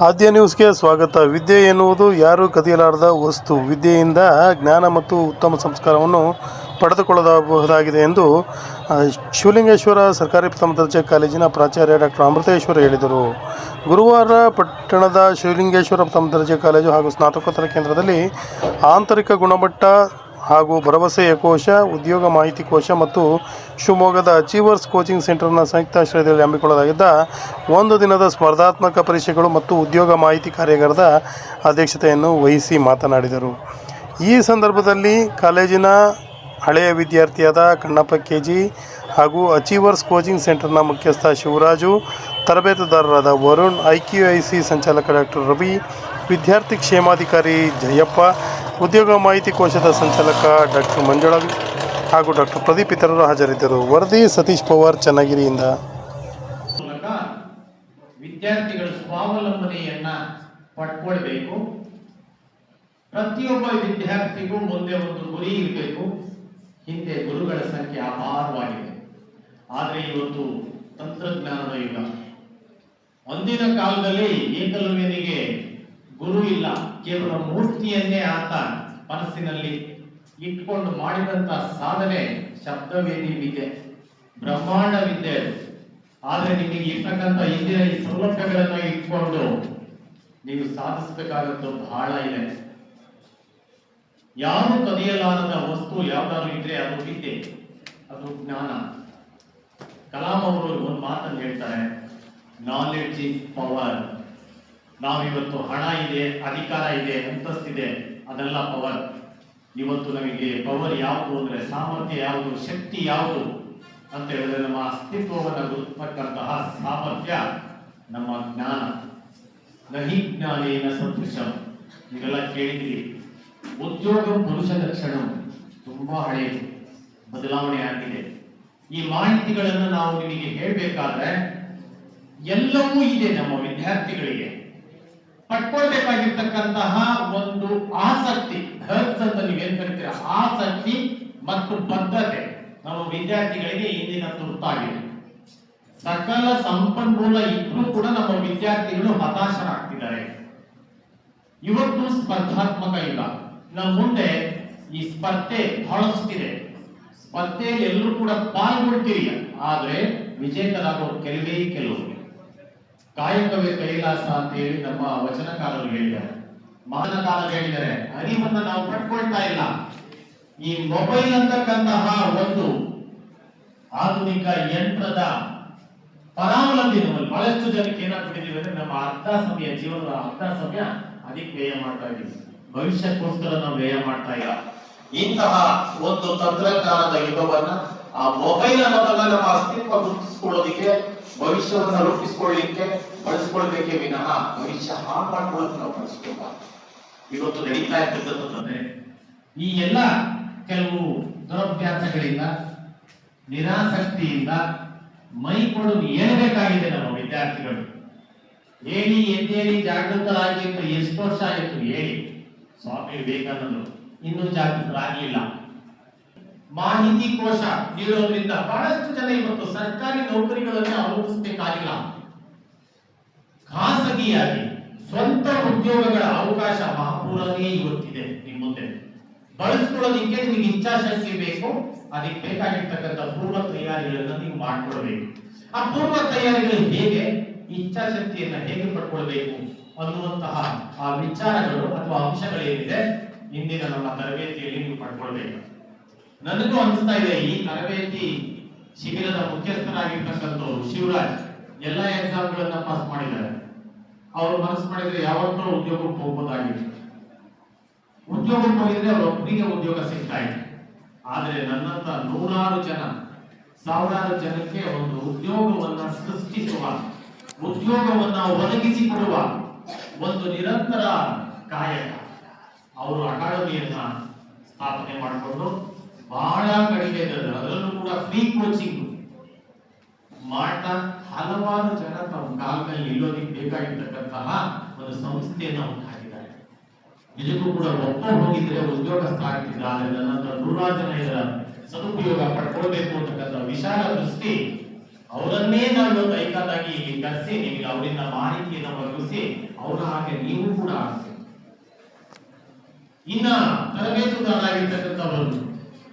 ಆದ್ಯ ನ್ಯೂಸ್ಗೆ ಸ್ವಾಗತ. ವಿದ್ಯೆ ಎನ್ನುವುದು ಯಾರೂ ಕದಿಯಲಾರದ ವಸ್ತು. ವಿದ್ಯೆಯಿಂದ ಜ್ಞಾನ ಮತ್ತು ಉತ್ತಮ ಸಂಸ್ಕಾರವನ್ನು ಪಡೆದುಕೊಳ್ಳಬಹುದಾಗಿದೆ ಎಂದು ಶಿವಲಿಂಗೇಶ್ವರ ಸರ್ಕಾರಿ ಪ್ರಥಮ ದರ್ಜೆ ಕಾಲೇಜಿನ ಪ್ರಾಚಾರ್ಯ ಡಾಕ್ಟರ್ ಅಮೃತೇಶ್ವರ ಹೇಳಿದರು. ಗುರುವಾರ ಪಟ್ಟಣದ ಶಿವಲಿಂಗೇಶ್ವರ ಪ್ರಥಮ ದರ್ಜೆ ಕಾಲೇಜು ಹಾಗೂ ಸ್ನಾತಕೋತ್ತರ ಕೇಂದ್ರದಲ್ಲಿ ಆಂತರಿಕ ಗುಣಮಟ್ಟ ಹಾಗೂ ಭರವಸೆಯ ಕೋಶ, ಉದ್ಯೋಗ ಮಾಹಿತಿ ಕೋಶ ಮತ್ತು ಶಿವಮೊಗ್ಗದ ಅಚೀವರ್ಸ್ ಕೋಚಿಂಗ್ ಸೆಂಟರ್ನ ಸಂಯುಕ್ತಾಶ್ರಯದಲ್ಲಿ ಹಮ್ಮಿಕೊಳ್ಳಲಾಗಿದ್ದ ಒಂದು ದಿನದ ಸ್ಪರ್ಧಾತ್ಮಕ ಪರೀಕ್ಷೆಗಳು ಮತ್ತು ಉದ್ಯೋಗ ಮಾಹಿತಿ ಕಾರ್ಯಾಗಾರದ ಅಧ್ಯಕ್ಷತೆಯನ್ನು ವಹಿಸಿ ಮಾತನಾಡಿದರು. ಈ ಸಂದರ್ಭದಲ್ಲಿ ಕಾಲೇಜಿನ ಹಳೆಯ ವಿದ್ಯಾರ್ಥಿಯಾದ ಕಣ್ಣಪ್ಪ ಕೆ ಜಿ ಹಾಗೂ ಅಚೀವರ್ಸ್ ಕೋಚಿಂಗ್ ಸೆಂಟರ್ನ ಮುಖ್ಯಸ್ಥ Shivaraju, ತರಬೇತುದಾರರಾದ Varun I Q I C ಸಂಚಾಲಕ ಡಾಕ್ಟರ್ ರವಿ, ವಿದ್ಯಾರ್ಥಿ ಕ್ಷೇಮಾಧಿಕಾರಿ ಜಯಪ್ಪ ಉದ್ಯೋಗ ಮಾಹಿತಿ ಕೋಶದ ಸಂಚಾಲಕ ಡಾಕ್ಟರ್ ಮಂಜುಳ ಹಾಗೂ ಡಾಕ್ಟರ್ ಪ್ರದೀಪ್ ಇತರರು ಹಾಜರಿದ್ದರು. ವರದಿ ಸತೀಶ್ ಪವಾರ್, ಚನ್ನಗಿರಿಯಿಂದ. ವಿದ್ಯಾರ್ಥಿಗಳು ಸ್ವಾವಲಂಬನೆಯನ್ನ ಪಡ್ಕೊಳ್ಬೇಕು. ಪ್ರತಿಯೊಬ್ಬ ವಿದ್ಯಾರ್ಥಿಗೂ ಮುಂದೆ ಒಂದು ಗುರಿ ಇರಬೇಕು. ಹಿಂದೆ ಗುರುಗಳ ಸಂಖ್ಯೆ ಅಪಾರವಾಗಿದೆ. ಆದರೆ ಇವತ್ತು ತಂತ್ರಜ್ಞಾನದ ಯುಗ. ಅಂದಿನ ಕಾಲದಲ್ಲಿ ಏಕಲವ್ಯನಿಗೆ ಗುರು ಇಲ್ಲ, ಕೇವಲ ಮೂರ್ತಿಯನ್ನೇ ಆತ ಮನಸ್ಸಿನಲ್ಲಿ ಇಟ್ಕೊಂಡು ಮಾಡಿದಂತ ಸಾಧನೆ ಶಬ್ದವೇದಿ ವಿದ್ಯೆ ಬ್ರಹ್ಮಾಂಡ ವಿದ್ಯೆ ಅದು. ಆದ್ರೆ ನಿಮಗೆ ಇರ್ತಕ್ಕಂಥ ಇಂದಿನ ಈ ಸೌಲಭ್ಯಗಳನ್ನ ಇಟ್ಕೊಂಡು ನೀವು ಸಾಧಿಸಬೇಕಾದದ್ದು ಬಹಳ ಇದೆ. ಯಾರು ಕದಿಯಲಾರದ ವಸ್ತು ಯಾವ್ದಾದ್ರು ಇದ್ರೆ ಅದು ವಿದ್ಯೆ, ಅದು ಜ್ಞಾನ. ಕಲಾಂ ಅವರು ಒಂದು ಮಾತನ್ನು ಹೇಳ್ತಾರೆ ನಾಲೆಡ್ಜ್ ಇಸ್ ಪವರ್ ನಾವಿವತ್ತು ಹಣ ಇದೆ, ಅಧಿಕಾರ ಇದೆ ಅಂತಸ್ತಿದೆ ಅದೆಲ್ಲ ಪವರ್ ಇವತ್ತು ನಮಗೆ ಪವರ್ ಯಾವುದು ಅಂದ್ರೆ ಸಾಮರ್ಥ್ಯ ಯಾವುದು, ಶಕ್ತಿ ಯಾವುದು ಅಂತ ಹೇಳಿದ್ರೆ ನಮ್ಮ ಅಸ್ತಿತ್ವವನ್ನು ಗುರುತಕ್ಕಂತಹ ಸಾಮರ್ಥ್ಯ ನಮ್ಮ ಜ್ಞಾನ. ನಹಿ ಜ್ಞಾನೇನ ಸದೃಶಂ ಇದೆಲ್ಲ ಕೇಳಿದ್ರಿ. ಉದ್ಯೋಗ ಪುರುಷ ಲಕ್ಷಣ ತುಂಬಾ ಹಳೆಯದು, ಬದಲಾವಣೆ ಆಗಿದೆ. ಈ ಮಾಹಿತಿಗಳನ್ನು ನಾವು ನಿಮಗೆ ಹೇಳಬೇಕಾದ್ರೆ ಎಲ್ಲವೂ ಇದೆ ನಮ್ಮ ವಿದ್ಯಾರ್ಥಿಗಳಿಗೆ. ಪಡ್ಕೊಳ್ಬೇಕಾಗಿರ್ತಕ್ಕಂತಹ ಒಂದು ಆಸಕ್ತಿ ಧರ್ಸ್ ಅಂತ ನೀವೇನ್ ಕರಿತೀರ? ಆಸಕ್ತಿ ಮತ್ತು ಬದ್ಧತೆ ನಮ್ಮ ವಿದ್ಯಾರ್ಥಿಗಳಿಗೆ ಇಂದಿನ ತುರ್ತಾಗಿದೆ. ಸಕಲ ಸಂಪನ್ಮೂಲ ಇದ್ರೂ ಕೂಡ ನಮ್ಮ ವಿದ್ಯಾರ್ಥಿಗಳು ಹತಾಶರಾಗ್ತಿದ್ದಾರೆ. ಇವತ್ತು ಸ್ಪರ್ಧಾತ್ಮಕ ಇಲ್ಲ. ನಮ್ಮ ಮುಂದೆ ಈ ಸ್ಪರ್ಧೆ ಬಹಳಷ್ಟಿದೆ. ಸ್ಪರ್ಧೆಯಲ್ಲಿ ಎಲ್ಲರೂ ಕೂಡ ಪಾಲ್ಗೊಳ್ತೀರಿ. ಆದ್ರೆ ವಿಜೇತರಾಗೋರು ಕೆಲವೇ ಕೆಲವು ಕಾಯಕವೇ ಕೈಲಾಸ ಅಂತ ಹೇಳಿ ನಮ್ಮ ವಚನಕಾರರು ಹೇಳಿದ್ದಾರೆ. ಮಾನಕಾರರು ಹೇಳಿದರೆ ಅರಿವನ್ನ ನಾವು ಪಡ್ಕೊಳ್ತಾ ಇಲ್ಲ. ಈ ಮೊಬೈಲ್ ಅಂತಕ್ಕಂತಹ ಒಂದು ಆಧುನಿಕ ಯಂತ್ರದ ಪರಾವಲಂಬಿ ನಮ್ಮಲ್ಲಿ ಬಹಳಷ್ಟು ಜನಕ್ಕೆ ಏನಾಗ್ಬಿಟ್ಟಿದೀವಿ ಅಂದ್ರೆ ನಮ್ಮ ಅರ್ಧ ಸಮಯ, ಜೀವನದ ಅರ್ಧ ಸಮಯ ಅದಕ್ಕೆ ವ್ಯಯ ಮಾಡ್ತಾ ಇದ್ದೀವಿ. ಭವಿಷ್ಯಕ್ಕೋಸ್ಕರ ನಾವು ವ್ಯಯ ಮಾಡ್ತಾ ಇಲ್ಲ. ಇಂತಹ ಒಂದು ತಂತ್ರಜ್ಞಾನದ ಯುಗವನ್ನ ಆ ಮೊಬೈಲ್ ಅನ್ನೋದನ್ನ ನಮ್ಮ ಅಸ್ತಿತ್ವ ಗುರುತಿಸ್ಕೊಳ್ಳೋದಿಕ್ಕೆ ಭವಿಷ್ಯವನ್ನ ರೂಪಿಸ್ಕೊಳ್ಳಿಕ್ಕೆ ಬಳಸ್ಕೊಳ್ಬೇಕೇ ವಿನಃ ಭವಿಷ್ಯ ಹಾಳು ಮಾಡ್ಕೊಳ್ಳೋಕೆ ನಾವು ಬಳಸ್ಕೋಬಾರ್ದು ಇವತ್ತು ನಡೀತಾ ಇರ್ತಕ್ಕಂಥದ್ದಂದ್ರೆ ಈ ಎಲ್ಲ ಕೆಲವು ದುರಭ್ಯಾಸಗಳಿಂದ, ನಿರಾಸಕ್ತಿಯಿಂದ ಮೈ ಕೊಡೋದು ಬೇಕಾಗಿದೆ ನಮ್ಮ ವಿದ್ಯಾರ್ಥಿಗಳು? ಹೇಳಿ ಎದ್ದೇಳಿ ಜಾಗೃತರಾಗಿ ಎಷ್ಟು ವರ್ಷ ಆಯಿತು ಹೇಳಿ? ಸ್ವಾಮಿ ವಿವೇಕಾನಂದರು, ಇನ್ನೂ ಜಾಗೃತರಾಗಲಿಲ್ಲ ಮಾಹಿತಿ ಕೋಶ ನೀಡೋದ್ರಿಂದ ಬಹಳಷ್ಟು ಜನ ಇವತ್ತು ಸರ್ಕಾರಿ ನೌಕರಿಗಳನ್ನೇ ಅವಲಂಬಿಸಬೇಕಾಗಿಲ್ಲ ಖಾಸಗಿಯಾಗಿ ಸ್ವಂತ ಉದ್ಯೋಗಗಳ ಅವಕಾಶ ಮಹಾಪೂರನೇ ಇವತ್ತಿದೆ ನಿಮ್ಮ ಮುಂದೆ. ಬಳಸ್ಕೊಳ್ಳೋದಿಕ್ಕೆ ನಿಮಗೆ ಇಚ್ಛಾಶಕ್ತಿ ಬೇಕು, ಅದಕ್ಕೆ ಬೇಕಾಗಿರ್ತಕ್ಕಂಥ ಪೂರ್ವ ತಯಾರಿಗಳನ್ನ ನೀವು ಮಾಡ್ಕೊಳ್ಬೇಕು. ಆ ಪೂರ್ವ ತಯಾರಿಗಳು ಹೇಗೆ, ಇಚ್ಛಾಶಕ್ತಿಯನ್ನ ಹೇಗೆ ಪಡ್ಕೊಳ್ಬೇಕು ಅನ್ನುವಂತಹ ಆ ವಿಚಾರಗಳು ಅಥವಾ ಅಂಶಗಳೇನಿದೆ ಇಂದಿನ ನಮ್ಮ ತರಬೇತಿಯಲ್ಲಿ ನೀವು ಪಡ್ಕೊಳ್ಬೇಕು. ನನಗೂ ಅನಿಸ್ತಾ ಇದೆ ಈ ತರಬೇತಿ ಶಿಬಿರದ ಮುಖ್ಯಸ್ಥರಾಗಿರ್ತಕ್ಕಂಥವ್ರು ಶಿವರಾಜ್ ಎಲ್ಲ ಎಕ್ಸಾಮ್ಗಳನ್ನ ಪಾಸ್ ಮಾಡಿದ್ದಾರೆ. ಅವರು ಮನಸ್ಸು ಮಾಡಿದ್ರೆ ಯಾವತ್ತೂ ಉದ್ಯೋಗಕ್ಕೆ ಹೋಗ್ಬೋದಾಗಿತ್ತು. ಉದ್ಯೋಗಕ್ಕೆ ಹೋಗಿದ್ರೆ ಅವರೊಬ್ಬರಿಗೆ ಉದ್ಯೋಗ ಸಿಗ್ತಾ ಇದೆ ಆದ್ರೆ ನನ್ನಂತ ನೂರಾರು ಜನ, ಸಾವಿರಾರು ಜನಕ್ಕೆ ಒಂದು ಉದ್ಯೋಗವನ್ನ ಸೃಷ್ಟಿಸುವ, ಉದ್ಯೋಗವನ್ನ ಒದಗಿಸಿಕೊಡುವ ಒಂದು ನಿರಂತರ ಕಾಯಕ ಅವರು ಅಕಾಡೆಮಿಯನ್ನ ಸ್ಥಾಪನೆ ಮಾಡಿಕೊಂಡು ಬಹಳ ಕಡಿಮೆ ಇದ್ದಾರೆ ಅದರಲ್ಲೂ ಕೂಡ ಫ್ರೀ ಕೋಚಿಂಗ್ ಮಾಡ್ತಾ ಹಲವಾರು ಜನ ತಮ್ಮ ಕಾಲ ಮೇಲೆ ನಿಲ್ಲೋದಿಕ್ಕೆ ಬೇಕಾಗಿರ್ತಕ್ಕಂತಹ ಒಂದು ಸಂಸ್ಥೆಯನ್ನು ಅವ್ರು ಹಾಕಿದ್ದಾರೆ ನಿಜಕ್ಕೂ ಕೂಡ ಒಪ್ಪ ಹೋಗಿದ್ರೆ ಉದ್ಯೋಗಸ್ಥ ಆಗ್ತಿದ್ದ ನಂತರ ನೂರಾರು ಜನ ಇದರ ಸದುಪಯೋಗ ಪಡ್ಕೊಳ್ಬೇಕು ಅಂತಕ್ಕಂಥ ವಿಶಾಲ ದೃಷ್ಟಿ ಅವರನ್ನೇ ನಾವು ಇವತ್ತು ಐಕಾದಾಗಿ ಇಲ್ಲಿ ಕರೆಸಿ, ನಿಮಗೆ ಅವರಿಂದ ಮಾಹಿತಿಯನ್ನು ಒದಗಿಸಿ, ಅವರ ಹಾಗೆ ನೀವು ಕೂಡ ಇನ್ನ ತರಬೇತುದಾರರಾಗಿರ್ತಕ್ಕಂಥವರು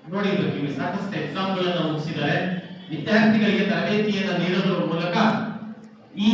ನೋಡಿರ್ಬೇಕು. ನೀವು ಸಾಕಷ್ಟು ಎಕ್ಸಾಮ್ಗಳನ್ನ ಮುಗಿಸಿದ್ದಾರೆ. ವಿದ್ಯಾರ್ಥಿಗಳಿಗೆ ತರಬೇತಿಯನ್ನು ನೀಡೋದ್ರ ಮೂಲಕ ಈ